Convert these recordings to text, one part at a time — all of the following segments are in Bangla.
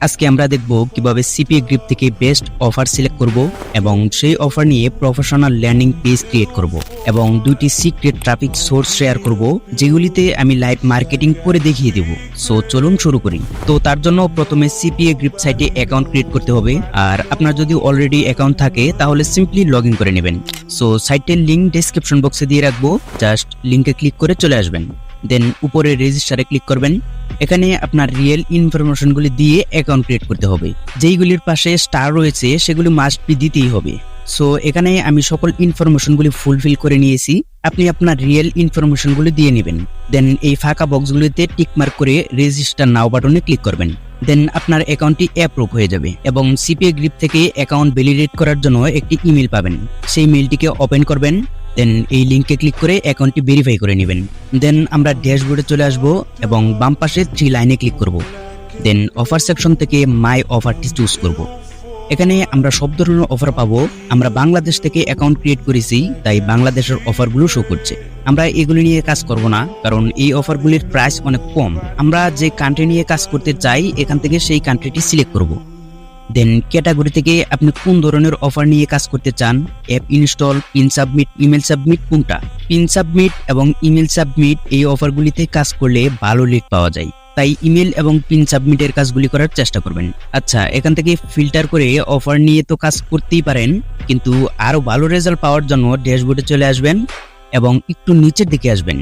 আজকে আমরা দেখব কীভাবে সিপিএ গ্রিপ থেকে বেস্ট অফার সিলেক্ট করব এবং সেই অফার নিয়ে প্রফেশনাল ল্যান্ডিং পেজ ক্রিয়েট করব এবং দুইটি সিক্রেট ট্রাফিক সোর্স শেয়ার করব, যেগুলিতে আমি লাইভ মার্কেটিং করে দেখিয়ে দেব। সো চলুন শুরু করি। তো তার জন্য প্রথমে সিপিএ গ্রিপ সাইটে অ্যাকাউন্ট ক্রিয়েট করতে হবে। আর আপনার যদি অলরেডি অ্যাকাউন্ট থাকে, তাহলে সিম্পলি লগ করে নেবেন। সো সাইটের লিঙ্ক ডেসক্রিপশন বক্সে দিয়ে রাখব। জাস্ট লিঙ্কে ক্লিক করে চলে আসবেন। দেন উপরে রেজিস্টারে ক্লিক করবেন। এখানে আপনার রিয়েল ইনফরমেশনগুলি দিয়ে অ্যাকাউন্ট ক্রিয়েট করতে হবে। যেইগুলির পাশে স্টার রয়েছে, সেগুলি মাস্ট বি দিতেই হবে। সো এখানে আমি সকল ইনফরমেশনগুলি ফুলফিল করে নিয়েছি। আপনি আপনার রিয়েল ইনফরমেশনগুলি দিয়ে নেবেন। দেন এই ফাঁকা বক্সগুলিতে টিকমার্ক করে রেজিস্টার নাও বাটনে ক্লিক করবেন। দেন আপনার অ্যাকাউন্টটি অ্যাপ্রুভ হয়ে যাবে এবং সিপিএ গ্রিপ থেকে অ্যাকাউন্ট ভ্যালিডেট করার জন্য একটি ইমেল পাবেন। সেই মেলটিকে ওপেন করবেন। দেন এই লিঙ্কে ক্লিক করে অ্যাকাউন্টটি ভেরিফাই করে নেবেন। দেন আমরা ড্যাশবোর্ডে চলে আসব এবং বাম পাশে থ্রি লাইনে ক্লিক করব। দেন অফার সেকশন থেকে মাই অফারটি চুজ করব। এখানে আমরা সব ধরনের অফার পাবো। আমরা বাংলাদেশ থেকে অ্যাকাউন্ট ক্রিয়েট করেছি, তাই বাংলাদেশের অফারগুলো শো করছে। আমরা এগুলি নিয়ে কাজ করব না, কারণ এই অফারগুলির প্রাইস অনেক কম। আমরা যে কান্ট্রি নিয়ে কাজ করতে চাই, এখান থেকে সেই কান্ট্রিটি সিলেক্ট করব। দেন ক্যাটাগরি থেকে আপনি কোন ধরনের অফার নিয়ে কাজ করতে চান? App install pin submit email submit কোনটা? পিন সাবমিট এবং ইমেল সাবমিট এই অফারগুলিতে কাজ করলে ভালো লিড পাওয়া যায়। তাই ইমেল এবং পিন সাবমিটের কাজগুলি করার চেষ্টা করবেন। আচ্ছা এখান থেকে ফিল্টার করে অফার নিয়ে তো কাজ করতেই পারেন, কিন্তু আরও ভালো রেজাল্ট পাওয়ার জন্য ড্যাশবোর্ডে চলে আসবেন এবং একটু নিচের দিকে আসবেন।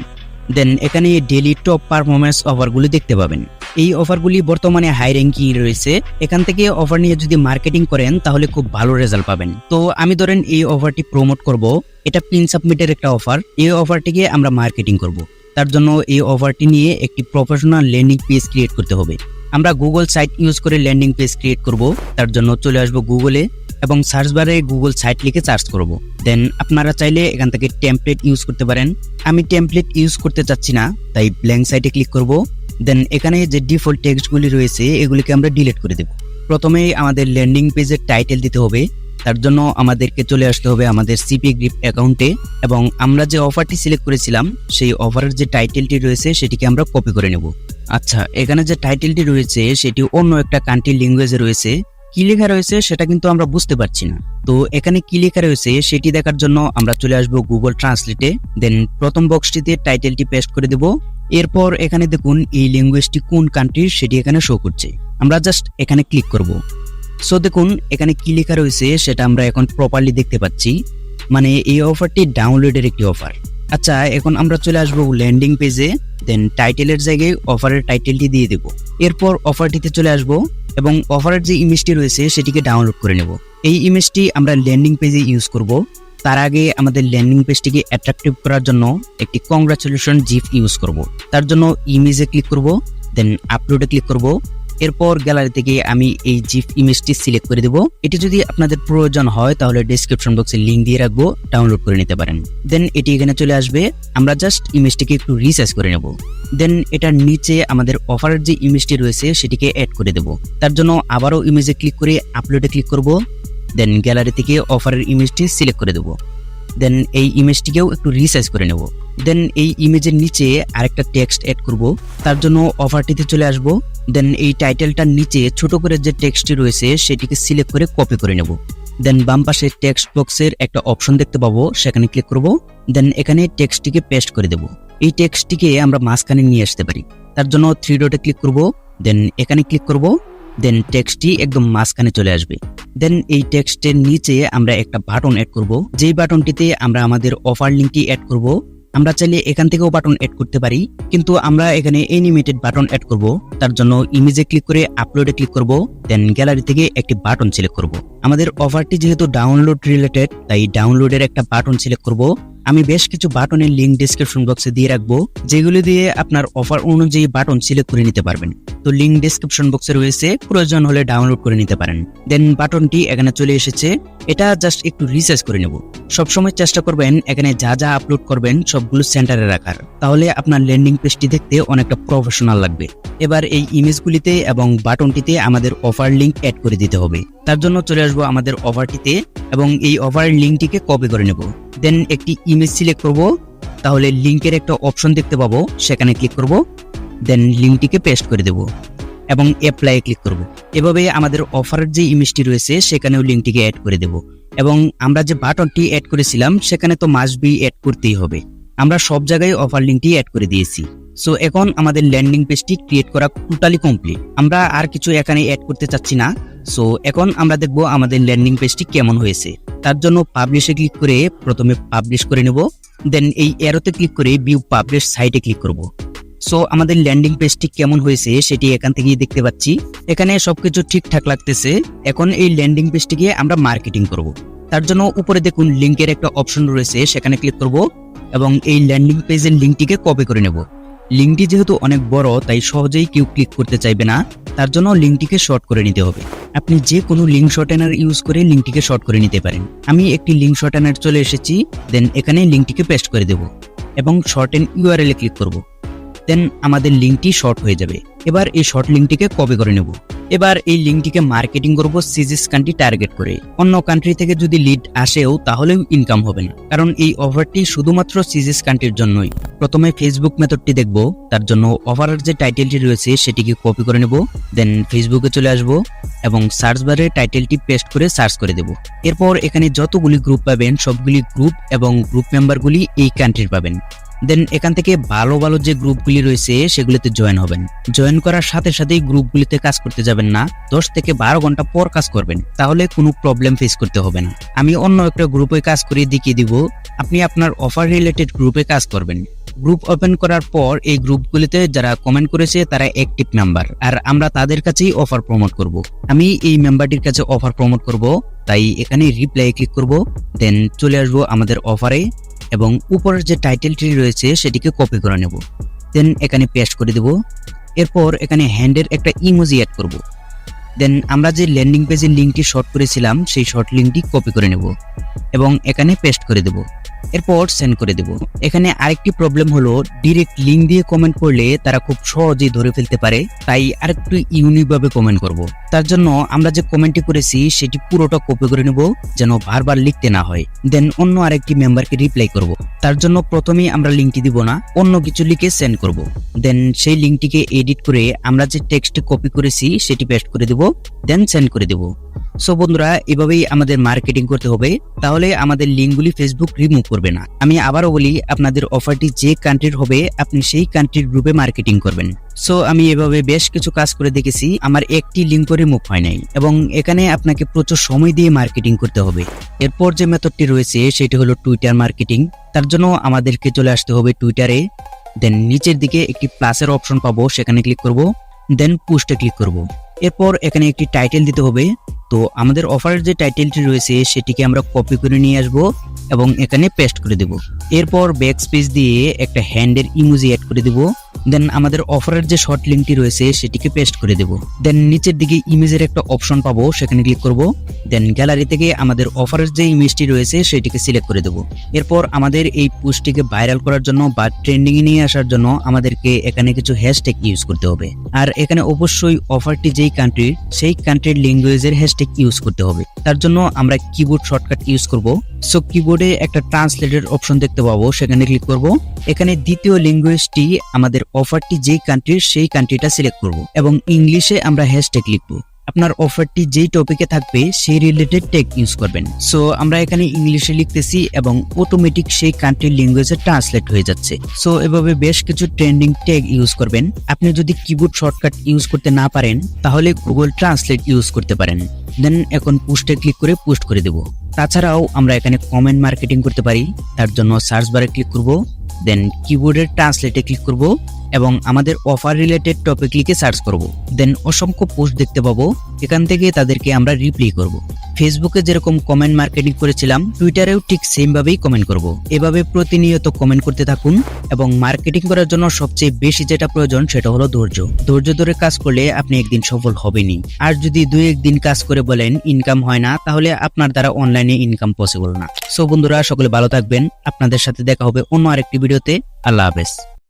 দেন এখানে ডেলি টপ পারফরমেন্স অফারগুলি দেখতে পাবেন। এই অফারগুলি বর্তমানে হাই র্যাঙ্কিং রয়েছে। এখান থেকে অফার নিয়ে যদি মার্কেটিং করেন, তাহলে খুব ভালো রেজাল্ট পাবেন। তো আমি ধরেন এই অফারটি প্রমোট করব। এটা পিন সাবমিটের একটা অফার এই অফারটিকে আমরা মার্কেটিং করব। তার জন্য এই অফারটি নিয়ে একটি প্রফেশনাল ল্যান্ডিং পেজ ক্রিয়েট করতে হবে। আমরা গুগল সাইট ইউজ করে ল্যান্ডিং পেজ ক্রিয়েট করব। তার জন্য চলে আসব গুগলে এবং সার্চ বারে গুগল সাইট লিখে সার্চ করব। দেন আপনারা চাইলে এখান থেকে টেমপ্লেট ইউজ করতে পারেন। আমি টেমপ্লেট ইউজ করতে চাচ্ছি না, তাই ব্ল্যাঙ্ক সাইটে ক্লিক করব। দেন এখানে যে ডিফল্ট টেক্সটগুলি রয়েছে, এগুলিকে আমরা ডিলিট করে দেব। প্রথমে আমাদের ল্যান্ডিং পেজের টাইটেল দিতে হবে। তার জন্য আমাদেরকে চলে আসতে হবে আমাদের সিপি গ্রিপ অ্যাকাউন্টে এবং আমরা যে অফারটি সিলেক্ট করেছিলাম, সেই অফারের যে টাইটেলটি রয়েছে, সেটিকে আমরা কপি করে নেব। আচ্ছা এখানে যে টাইটেলটি রয়েছে, সেটি অন্য একটা কান্ট্রি ল্যাঙ্গুয়েজে রয়েছে। কি লেখা রয়েছে সেটা কিন্তু আমরা বুঝতে পারছি না। তো এখানে কি লেখা রয়েছে সেটি দেখার জন্য আমরা চলে আসব গুগল ট্রান্সলেটে দেন প্রথম বক্সটিতে টাইটেলটি পেস্ট করে দেব। এরপর এখানে দেখুন এই ল্যাঙ্গুয়েজটি কোন কান্ট্রির সেটি এখানে শো করছে। আমরা জাস্ট এখানে ক্লিক করব। সো দেখুন এখানে কি লেখা রয়েছে সেটা আমরা এখন প্রপারলি দেখতে পাচ্ছি। মানে এই অফারটি ডাউনলোডের একটি অফার আচ্ছা এখন আমরা চলে আসব ল্যান্ডিং পেজে দেন টাইটেলের জায়গায় অফারের টাইটেলটি দিয়ে দেব। এরপর অফারটিতে চলে আসব এবং অফারের যে ইমেজটি রয়েছে, সেটিকে ডাউনলোড করে নেব। এই ইমেজটি আমরা ল্যান্ডিং পেজে ইউজ করব। তার আগে আমাদের ল্যান্ডিং পেজটিকে অ্যাট্রাকটিভ করার জন্য একটি কংগ্রাচুলেশন জিফ ইউজ করব। তার জন্য ইমেজে ক্লিক করব দেন আপলোডে ক্লিক করব। এরপর গ্যালারি থেকে আমি এই জিফ ইমেজটি সিলেক্ট করে দেব। এটি যদি আপনাদের প্রয়োজন হয়, তাহলে ডিসক্রিপশন বক্সে লিঙ্ক দিয়ে রাখব ডাউনলোড করে নিতে পারেন। দেন এটি এখানে চলে আসবে। আমরা জাস্ট ইমেজটিকে একটু রিসার্চ করে নেব। দেন এটার নিচে আমাদের অফারের যে ইমেজটি রয়েছে, সেটিকে অ্যাড করে দেব। তার জন্য আবারও ইমেজে ক্লিক করে আপলোডে ক্লিক করব। দেন গ্যালারি থেকে অফারের ইমেজটি সিলেক্ট করে দেবো। দেন এই ইমেজটিকেও একটু রিসাইজ করে নেব। দেন এই ইমেজের নিচে আরেকটা টেক্সট অ্যাড করব। তার জন্য অফারটিতে চলে আসব। দেন এই টাইটেলটার নিচে ছোট করে যে টেক্সটটি রয়েছে, সেটিকে সিলেক্ট করে কপি করে নেব। দেন বাম পাশে টেক্সট বক্সের একটা অপশন দেখতে পাবো, সেখানে ক্লিক করব। দেন এখানে টেক্সটটিকে পেস্ট করে দেব। এই টেক্সটটিকে আমরা মাঝখানে নিয়ে আসতে পারি। তার জন্য থ্রি ডটে ক্লিক করব। দেন এখানে ক্লিক করব। দেন টেক্সটটি একদম মাঝখানে চলে আসবে। দেন এই টেক্সটের নিচে আমরা একটা বাটন অ্যাড করব। যেই বাটনটিতে আমরা আমাদের অফার লিঙ্কটি অ্যাড করব আমরা চাইলে এখান থেকেও বাটন এড করতে পারি, কিন্তু আমরা এখানে এনিমেটেড বাটন অ্যাড করব। তার জন্য ইমেজে ক্লিক করে আপলোডে ক্লিক করব দেন গ্যালারি থেকে একটি বাটন সিলেক্ট করব। আমাদের অফারটি যেহেতু ডাউনলোড রিলেটেড তাই ডাউনলোডের একটা বাটন সিলেক্ট করব। আমি বেশ কিছু বাটনের লিঙ্ক ডিসক্রিপশন বক্সে দিয়ে রাখব, যেগুলো দিয়ে আপনার অফার অনুযায়ী বাটন সিলেক্ট করে নিতে পারবেন। তো লিঙ্ক ডিসক্রিপশন বক্সে রয়েছে, প্রয়োজন হলে ডাউনলোড করে নিতে পারেন। দেন বাটনটি এখানে চলে এসেছে, এটা জাস্ট একটু রিসার্চ করে নেব। সবসময় চেষ্টা করবেন এখানে যা যা আপলোড করবেন, সবগুলো সেন্টারে রাখার। তাহলে আপনার ল্যান্ডিং পেজটি দেখতে অনেকটা প্রফেশনাল লাগবে। এবার এই ইমেজগুলিতে এবং বাটনটিতে আমাদের অফার লিঙ্ক অ্যাড করে দিতে হবে। তার জন্য চলে আসব আমাদের অফারটিতে এবং এই অফারের লিঙ্কটিকে কপি করে নেব। দেন একটি ইমেজ সিলেক্ট করব। তাহলে লিঙ্কের একটা অপশন দেখতে পাবো। সেখানে ক্লিক করব। দেন লিঙ্কটিকে পেস্ট করে দেব। এবং অ্যাপ্লাই ক্লিক করব। এভাবে আমাদের অফারের যে ইমেজটি রয়েছে, সেখানেও লিঙ্কটিকে অ্যাড করে দেব। এবং আমরা যে বাটনটি অ্যাড করেছিলাম, সেখানে তো মাস্ট বি অ্যাড করতেই হবে। আমরা সব জায়গায় অফার লিঙ্কটি অ্যাড করে দিয়েছি। সো এখন আমাদের ল্যান্ডিং পেজটি ক্রিয়েট করা টোটালি কমপ্লিট আমরা আর কিছু এখানে অ্যাড করতে চাচ্ছি না। সো এখন আমরা দেখব আমাদের ল্যান্ডিং পেজটি কেমন হয়েছে। তার জন্য পাবলিশে ক্লিক করে প্রথমে পাবলিশ করে নেব। দেন এই এরোতে ক্লিক করে ভিউ পাবলিশ সাইটে ক্লিক করব। সো আমাদের ল্যান্ডিং পেজটি কেমন হয়েছে সেটি এখান থেকেই দেখতে পাচ্ছি। এখানে সবকিছু ঠিকঠাক লাগতেছে। এখন এই ল্যান্ডিং পেজটিকে আমরা মার্কেটিং করব। তার জন্য উপরে দেখুন লিঙ্কের একটা অপশন রয়েছে, সেখানে ক্লিক করব এবং এই ল্যান্ডিং পেজের লিঙ্কটিকে কপি করে নেব। লিঙ্কটি যেহেতু অনেক বড়, তাই সহজেই কেউ ক্লিক করতে চাইবে না। তার জন্য লিঙ্কটিকে শর্ট করে নিতে হবে। আপনি যে কোনো লিঙ্ক শর্টেনার ইউজ করে লিঙ্কটিকে শর্ট করে নিতে পারেন। আমি একটি লিঙ্ক শর্টেনার চলে এসেছি, দেন এখানে লিঙ্কটিকে পেস্ট করে দেব এবং শর্টেন ইউআরএল ক্লিক করব। দেন আমাদের লিঙ্কটি শর্ট হয়ে যাবে। এবার এই শর্ট লিঙ্কটিকে কপি করে নেব। এবার এই লিঙ্কটিকে মার্কেটিং করব সিজিস কান্ট্রি টার্গেট করে। অন্য কান্ট্রি থেকে যদি লিড আসেও তাহলেও ইনকাম হবে না। কারণ এই অফারটি শুধুমাত্র সিজিস কান্ট্রির জন্যই। প্রথমে ফেসবুক মেথডটি দেখব, তার জন্য অফারের যে টাইটেলটি রয়েছে সেটিকে কপি করে নেব দেন ফেসবুকে চলে আসব এবং সার্চ বারে টাইটেলটি পেস্ট করে সার্চ করে দেব। এরপর এখানে যতগুলি গ্রুপ পাবেন, সবগুলি গ্রুপ এবং গ্রুপ মেম্বারগুলি এই কান্ট্রির পাবেন। দেন এখান থেকে ভালো ভালো যে গ্রুপগুলি রয়েছে, সেগুলিতে জয়েন হবেন। জয়েন করার সাথে সাথেই গ্রুপগুলিতে কাজ করতে যাবেন না। দশ থেকে বারো ঘণ্টা পর কাজ করবেন। তাহলে কোনো প্রবলেম ফেস করতে হবে না। আমি অন্য একটা গ্রুপে কাজ করে দেখিয়ে দিব। আপনি আপনার অফার রিলেটেড গ্রুপে কাজ করবেন। গ্রুপ ওপেন করার পর এই গ্রুপগুলিতে যারা কমেন্ট করেছে, তারা অ্যাক্টিভ মেম্বার আর আমরা তাদের কাছেই অফার প্রমোট করব। আমি এই মেম্বারটির কাছে অফার প্রমোট করব। তাই এখানে রিপ্লাই ক্লিক করব। দেন চলে আসব আমাদের অফারে এবং উপরের যে টাইটেলটি রয়েছে সেটিকে কপি করে নেব। দেন এখানে পেস্ট করে দেব। এরপর এখানে হ্যান্ডের একটা ইমোজি অ্যাড করব। দেন আমরা যে ল্যান্ডিং পেজের লিঙ্কটি শর্ট করেছিলাম, সেই শর্ট লিঙ্কটি কপি করে নেব এবং এখানে পেস্ট করে দেব। এরপর সেন্ড করে দেব। এখানে আরেকটি প্রবলেম হলো ডিরেক্ট লিঙ্ক দিয়ে কমেন্ট করলে তারা খুব সহজেই ধরে ফেলতে পারে, তাই আরেকটু ইউনিক ভাবে কমেন্ট করব। তার জন্য আমরা যে কমেন্টটি করেছি, সেটি পুরোটা কপি করে নেব, যেন বারবার লিখতে না হয়। দেন অন্য আরেকটি মেম্বারকে রিপ্লাই করব। তার জন্য প্রথমেই আমরা লিঙ্কটি দিব না, অন্য কিছু লিখে সেন্ড করব। দেন সেই লিঙ্কটিকে এডিট করে আমরা যে টেক্সট কপি করেছি, সেটি পেস্ট করে দেব দেন সেন্ড করে দেব। সো বন্ধুরা, এভাবেই আমাদের মার্কেটিং করতে হবে। তাহলে আমাদের লিঙ্কগুলি ফেসবুক রিমুভ করবে না। আমি আবারও বলি, আপনাদের অফারটি যে কান্ট্রির হবে, আপনি সেই কান্ট্রির গ্রুপে মার্কেটিং করবেন। সো আমি এভাবে বেশ কিছু কাজ করে দেখেছি। আমার একটি লিঙ্ক রিমুভ হয় নাই। এবং এখানে আপনাকে প্রচুর সময় দিয়ে মার্কেটিং করতে হবে। এরপর যে মেথডটি রয়েছে, সেটি হলো টুইটার মার্কেটিং তার জন্য আমাদেরকে চলে আসতে হবে টুইটারে দেন নিচের দিকে একটি প্লাসের অপশন পাবো। সেখানে ক্লিক করব। দেন পুস্টে ক্লিক করব। এরপর এখানে একটি টাইটেল দিতে হবে। তো আমাদের অফারের যে টাইটেলটি রয়েছে, সেটিকে আমরা কপি করে নিয়ে আসব এবং এখানে পেস্ট করে দেব। এরপর ব্যাক স্পেস দিয়ে একটা হ্যান্ডের ইমোজি অ্যাড করে দেব। দেন আমাদের অফারের যে শর্ট লিঙ্কটি রয়েছে, সেটিকে পেস্ট করে দেব। দেন নিচের দিকে ইমেজের একটা অপশন পাবো, সেখানে ক্লিক করব। দেন গ্যালারি থেকে আমাদের অফারের যে ইমেজটি রয়েছে, সেটিকে সিলেক্ট করে দেব। এরপর আমাদের এই পোস্টটিকে ভাইরাল করার জন্য বা ট্রেন্ডিং এ নিয়ে আসার জন্য আমাদেরকে এখানে কিছু হ্যাশট্যাগ ইউজ করতে হবে। আর এখানে অবশ্যই অফারটি যেই কান্ট্রির সেই কান্ট্রির ল্যাঙ্গুয়েজের হ্যাশট্যাগ ইউজ করতে হবে। তার জন্য আমরা কিবোর্ড শর্টকাট ইউজ করব। সো কিবোর্ডে একটা ট্রান্সলেটের অপশন দেখতে পাবো, সেখানে ক্লিক করব। এখানে দ্বিতীয় ল্যাঙ্গুয়েজটি আমাদের অফারটি যেই কান্ট্রির সেই কান্ট্রিটা সিলেক্ট করব। এবং ইংলিশে আমরা হ্যাশট্যাগ লিখব। আপনার অফারটি যেই টপিকে থাকবে, সেই রিলেটেড টেক ইউজ করবেন। সো আমরা এখানে ইংলিশে লিখতেছি এবং অটোমেটিক সেই কান্ট্রির ল্যাঙ্গুয়েজে ট্রান্সলেট হয়ে যাচ্ছে। সো এভাবে বেশ কিছু ট্রেন্ডিং ট্যাগ ইউজ করবেন। আপনি যদি কিবোর্ড শর্টকাট ইউজ করতে না পারেন, তাহলে গুগল ট্রান্সলেট ইউজ করতে পারেন। দেন এখন পোস্টে ক্লিক করে পোস্ট করে দেব। তাছাড়াও আমরা এখানে কমেন্ট মার্কেটিং করতে পারি। তার জন্য সার্চ বারে ক্লিক করব। দেন কিবোর্ডের ট্রান্সলেটে ক্লিক করব। এবং আমাদের অফার রিলেটেড টপিক লিখে সার্চ করব। দেন অসংখ্য পোস্ট দেখতে পাবো। এখান থেকে তাদেরকে আমরা রিপ্লাই করব। ফেসবুকে যেরকম কমেন্ট মার্কেটিং করেছিলাম টুইটারেও ঠিক সেম ভাবেই কমেন্ট করব। এভাবে প্রতিনিয়ত কমেন্ট করতে থাকুন এবং মার্কেটিং করার জন্য সবচেয়ে বেশি যেটা প্রয়োজন সেটা হলো ধৈর্য। ধৈর্য ধরে কাজ করলে আপনি একদিন সফল হবেনই। আর যদি দুই একদিন কাজ করে বলেন ইনকাম হয় না, তাহলে আপনার দ্বারা অনলাইনে ইনকাম পসিবল না। সো বন্ধুরা, সকলে ভালো থাকবেন। আপনাদের সাথে দেখা হবে অন্য আরেকটি ভিডিওতে আল্লাহ হাফেজ।